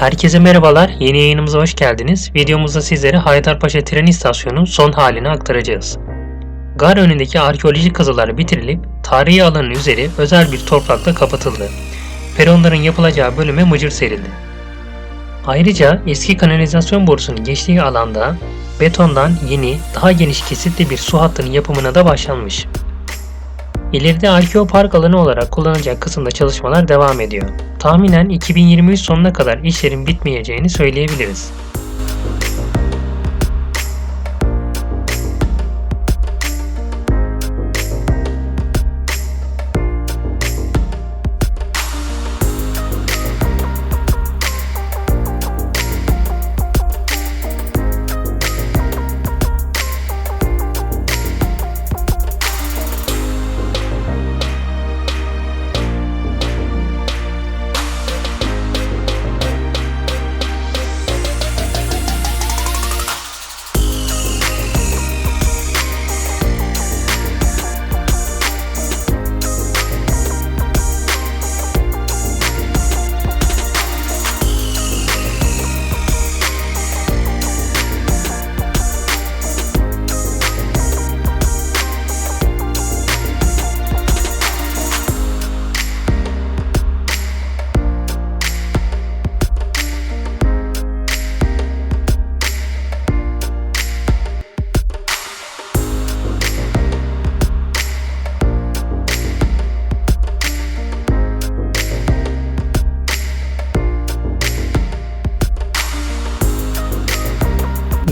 Herkese merhabalar. Yeni yayınımıza hoş geldiniz. Videomuzda sizlere Haydarpaşa tren istasyonunun son halini aktaracağız. Gar önündeki arkeolojik kazılar bitirilip tarihi alanın üzeri özel bir toprakla kapatıldı. Peronların yapılacağı bölüme mıcır serildi. Ayrıca eski kanalizasyon borusunun geçtiği alanda betondan yeni, daha geniş kesitli bir su hattının yapımına da başlanmış. İleride arkeopark alanı olarak kullanılacak kısımda çalışmalar devam ediyor. Tahminen 2023 sonuna kadar işlerin bitmeyeceğini söyleyebiliriz.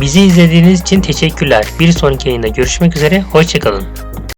Bizi izlediğiniz için teşekkürler. Bir sonraki yayında görüşmek üzere. Hoşçakalın.